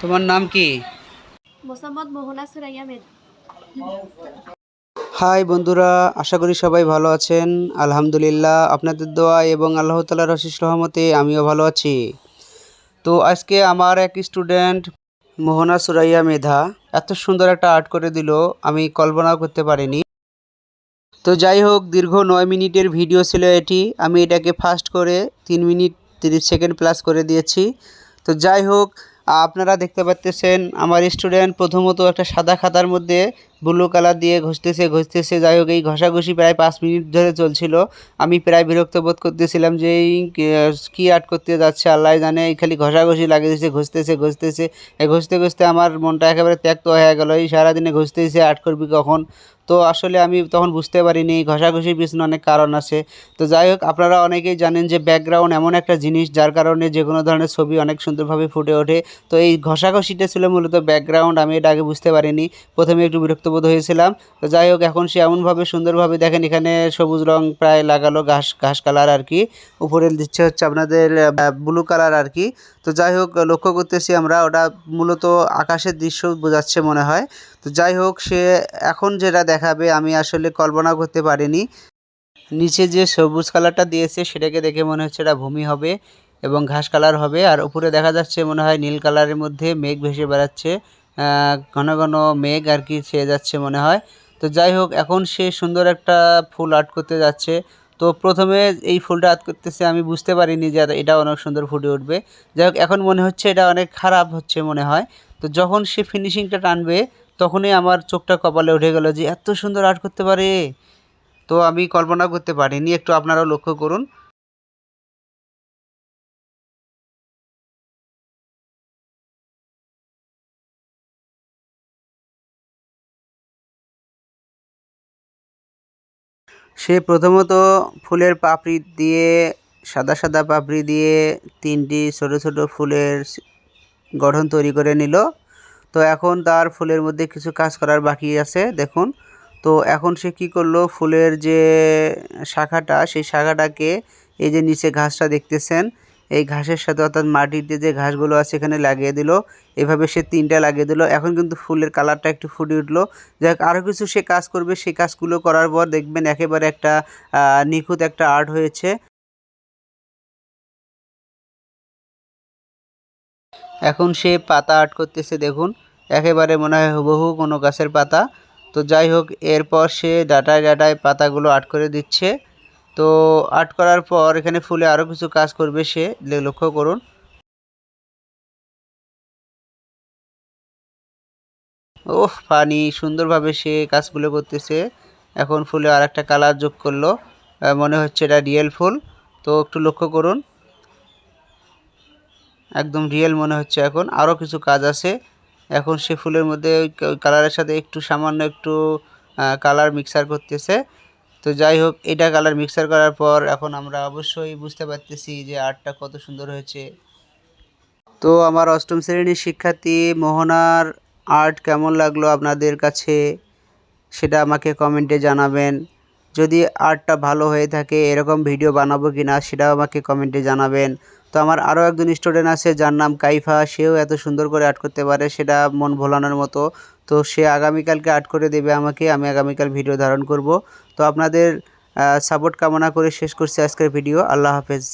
তোমার নাম কি? মোসাম্মদ মোহনা সুরাইয়া মেদ হাই বন্ধুরা আশা করি সবাই ভালো আছেন। আলহামদুলিল্লাহ আপনাদের দোয়া এবং আল্লাহ তালার অশেষ রহমতে আমিও ভালো আছি। তো আজকে আমার এক স্টুডেন্ট মোহনা সুরাইয়া মেধা এত সুন্দর একটা আর্ট করে দিল আমি কল্পনাও করতে পারিনি। তো যাই হোক দীর্ঘ নয় মিনিটের ভিডিও ছিল এটি আমি এটাকে ফাস্ট করে তিন মিনিট তিরিশ সেকেন্ড প্লাস করে দিয়েছি। তো যাই হোক আপনারা দেখতে পাচ্তেছেন আমার স্টুডেন্ট প্রথমত একটা সাদা খাতার মধ্যে ব্লু কালার দিয়ে ঘষতেছে ঘষতেছে। যাই হোক, এই ঘষাঘষি প্রায় পাঁচ মিনিট ধরে চলছিল। আমি প্রায় বিরক্ত বোধ করতেছিলাম যে এই কী আর্ট করতে যাচ্ছে আল্লাহ জানে। এই খালি ঘষাঘষি লাগিয়ে দিয়েছে ঘষতেছে ঘষতেছে। এই ঘষতে ঘষতে আমার মনটা একেবারে ত্যক্ত হয়ে গেল। এই সারাদিনে ঘষতেছে, আর্ট করবি কখন? তো আসলে আমি তখন বুঝতে পারিনি ঘষাঘষির পিছনে অনেক কারণ আছে। তো যাই হোক, আপনারা অনেকেই জানেন যে ব্যাকগ্রাউন্ড এমন একটা জিনিস, যার কারণে যে কোনো ধরনের ছবি অনেক সুন্দরভাবে ফুটে ওঠে। তো এই ঘষাঘষিটা ছিল মূলত ব্যাকগ্রাউন্ড আমি এটা আগে বুঝতে পারিনি। প্রথমে একটু বিরক্তবোধ হয়েছিলাম। তো যাই হোক, এখন সে এমনভাবে সুন্দরভাবে দেখেন এখানে সবুজ রং প্রায় লাগালো ঘাস ঘাস কালার আর কি। উপরে দিচ্ছে হচ্ছে আপনাদের ব্লু কালার আর কি। তো যাই হোক, লক্ষ্য করতেছি আমরা, ওটা মূলত আকাশের দৃশ্য বোঝাচ্ছে মনে হয়। তো যাই হোক, সে এখন যেটা দেখাবে, আমি আসলে কল্পনা করতে পারিনি। নিচে যে সবুজ কালারটা দিয়েছে, সেটাকে দেখে মনে হচ্ছে এটা ভূমি হবে এবং ঘাস কালার হবে। আর উপরে দেখা যাচ্ছে মনে হয় নীল কালারের মধ্যে মেঘ ভেসে বেড়াচ্ছে। ঘন ঘন মেঘ আর কি ছেয়ে যাচ্ছে মনে হয়। তো যাই হোক, এখন সে সুন্দর একটা ফুল আর্ট করতে যাচ্ছে। তো প্রথমে এই ফুলটা আর্ট করতেছে, আমি বুঝতে পারিনি যে এটা অনেক সুন্দর ফুটে উঠবে। যাই হোক, এখন মনে হচ্ছে এটা অনেক খারাপ হচ্ছে মনে হয়। তো যখন সে ফিনিশিংটা টানবে, তখনই আমার চোখটা কপালে উঠে গেল যে, এত সুন্দর আর্ট করতে পারে। তো আমি কল্পনা করতে পারিনি, একটু আপনারাও লক্ষ্য করুন। সে প্রথমত ফুলের পাপড়ি দিয়ে, সাদা সাদা পাপড়ি দিয়ে তিনটি ছোট ছোট ফুলের গঠন তৈরি করে নিল। তো এখন তার ফুলের মধ্যে কিছু কাজ করার বাকি আছে, দেখুন। তো এখন সে কি করল, ফুলের যে শাখাটা, সেই শাখাটাকে এই যে নিচে ঘাসটা দেখতেছেন এই ঘাসের সাথে অর্থাৎ মাটিতে যে ঘাসগুলো আছে এখানে লাগিয়ে দিল। এভাবে সে তিনটা লাগিয়ে দিল। এখন কিন্তু ফুলের কালারটা একটু ফুটে উঠল। যাই হোক আরও কিছু সে কাজ করবে সেই কাজগুলো করার পর দেখবেন একেবারে একটা নিখুঁত একটা আর্ট হয়েছে। এখন সে পাতা আর্ট করতেছে, দেখুন। একেবারে মনে হয় হুবহু কোনো গাছের পাতা। তো যাই হোক, এরপর সে ডাটায় ডাটায় পাতাগুলো আর্ট করে দিচ্ছে। তো আর্ট করার পর এখানে ফুলে আরও কিছু কাজ করবে সে লক্ষ্য করুন। ওহ, পানি, সুন্দরভাবে সে কাজগুলো করতেছে। এখন ফুলে আর একটা কালার যোগ করল। মনে হচ্ছে এটা রিয়েল ফুল। তো একটু লক্ষ্য করুন। একদম রিয়েল মনে হচ্ছে এখন। আরও কিছু কাজ আছে। এখন সে ফুলের মধ্যে কালারের সাথে একটু সামান্য একটু কালার মিক্সার করতেছে। তো যাই হোক, এটা কালার মিক্সার করার পর এখন আমরা অবশ্যই বুঝতে পারতেছি যে আর্টটা কত সুন্দর হয়েছে। তো আমার অষ্টম শ্রেণির শিক্ষার্থী মোহনার আর্ট কেমন লাগল আপনাদের কাছে সেটা আমাকে কমেন্টে জানাবেন। যদি আর্টটা ভালো হয়ে থাকে, এরকম ভিডিও বানাবো কি না সেটাও আমাকে কমেন্টে জানাবেন। তো আমার আরও একজন স্টুডেন্ট আছে, যার নাম কাইফা। সেও এত সুন্দর করে আর্ট করতে পারে, সেটা মন ভোলানোর মতো। তো সে আগামীকালকে আর্ট করে দেবে আমাকে, আমি আগামীকাল ভিডিও ধারণ করব। তো আপনাদের সাপোর্ট কামনা করে শেষ করছি আজকের ভিডিও আল্লাহ হাফেজ।